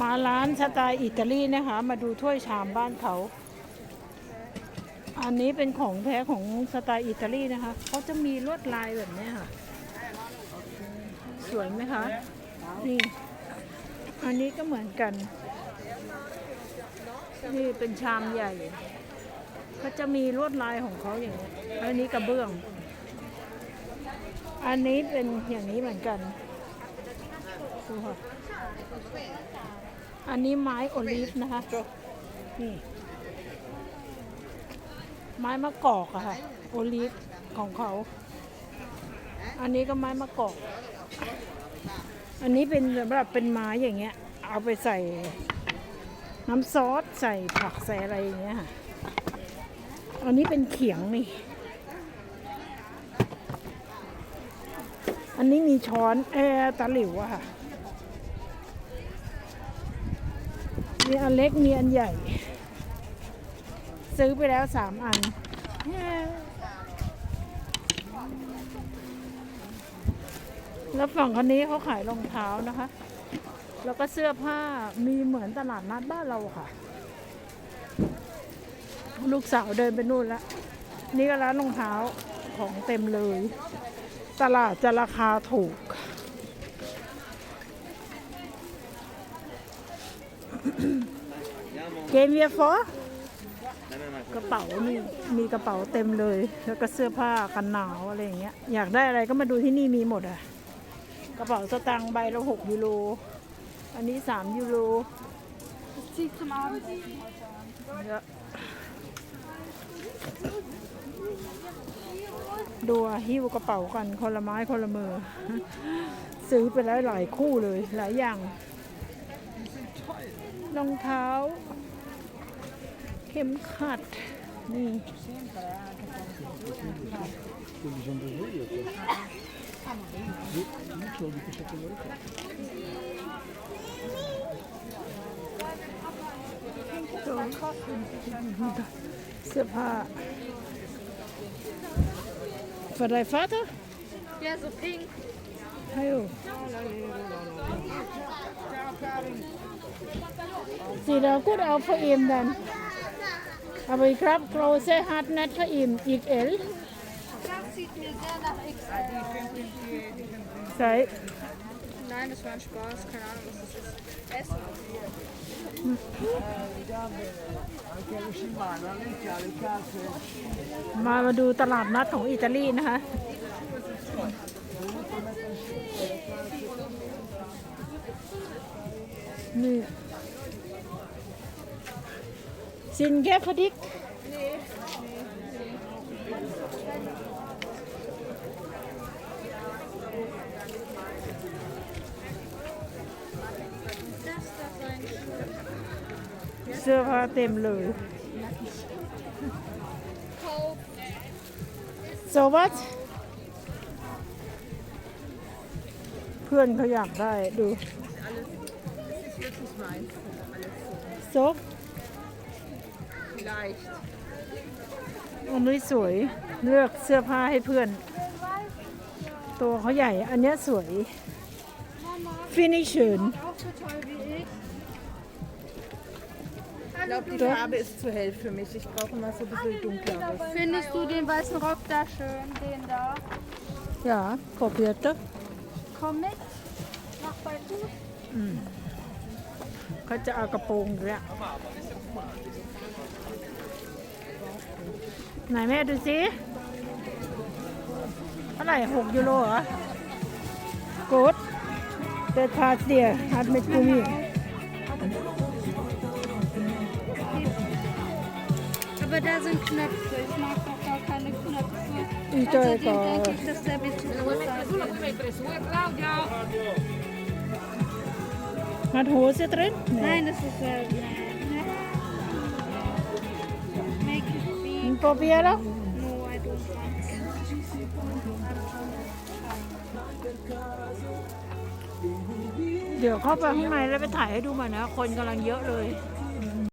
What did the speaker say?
มาร้านสไตล์อิตาลีนะคะ มาดูถ้วยชามบ้านเขา อันนี้เป็นของแท้ของสไตล์อิตาลีนะคะเขาจะมีลวดลายแบบนี้ค่ะ สวยไหมคะนี่อันนี้ก็เหมือนกัน นี่เป็นชามใหญ่เขาจะมีลวดลายของเขาอย่างนี้อันนี้กระเบื้อง อันนี้เป็นอย่างนี้เหมือนกัน ดูค่ะ อันนี้ไม้โอลีฟนะคะ นี่ ไม้มะกอกอะค่ะ โอลีฟของเขา อันนี้ก็ไม้มะกอก อันนี้เป็นสำหรับเป็นไม้อย่างเงี้ย เอาไปใส่น้ำซอสใส่ผักใส่อะไรอย่างเงี้ยค่ะ อันนี้เป็นเขียงนี่ อันนี้มีช้อนเออตะหลิวอะค่ะ มีอันเล็กมีอันใหญ่ ซื้อไปแล้วสามอัน แล้วฝั่งคนนี้เขาขายรองเท้านะคะ แล้วก็เสื้อผ้ามีเหมือนตลาดนัดบ้านเราค่ะ ลูกสาวเดินไปนู่นแล้ว นี่ก็ร้านรองเท้าของเต็มเลย ตลาดจะราคาถูก เกมเวียฟอกระเป๋านี่มีกระเป๋าเต็มเลย แล้วก็เสื้อผ้ากันหนาวอะไรอย่างเงี้ยอยากได้อะไรก็มาดูที่นี่มีหมดอะ กระเป๋าสตางค์ใบละหกยูโรอันนี้สามยูโรดูหิ้วกระเป๋ากันคนละไม้คนละมือ ซื้อไปแล้วหลายคู่เลยหลายอย่าง รองเท้า เข็มขัด นี่เสื้อผ้า Für dein Vater? Ja, so pink. Hallo. Sieht auch gut aus für ihn dann. Aber ich glaube, große hat nicht für ihn XL. Das sieht mir sehr nach XL aus. Sei, Nein, das war ein Spaß. Keine Ahnung, was das ist. Essen. มามาดูตลาดนัดของอิตาลีนะคะ นี่ซินแกฟดิกเสื้อผ้าเต็มเลย Kauf. so what เพื่อนเขาอยากได้ดู so Vielleicht. อันนี้สวยเลือกเสื้อผ้าให้เพื่อน ตัวเขาใหญ่ อันเนี้ยสวย Mama, ฟินิชเชิญ auch so toll wie ich. Ich glaube, die Farbe ist zu hell für mich. Ich brauche immer so ein bisschen dunkleres. Findest du den weißen Rock da schön? Den da? อย่าขอเพียรต Komm mit. Mach bei du. เขาจะเอากระโปรงด้วยไหนแม่ดูสิเท่าไหร่หกยูโรเหรอกูดเดทาเดียฮัดเมกูมี Aber da sind Knöpfe. Ich mag doch gar keine Knöpfe. Ich soll Außerdem gar- denke ich, dass der ein bisschen groß ist. ฮัดโฮเซตรน Nein, das ist äh, Make it big. โปเปียแล้ว No, I don't want. เดี๋ยวเข้าไปข้างในแล้วไปถ่ายให้ดูใหม่นะ คนกำลังเยอะเลย Oh,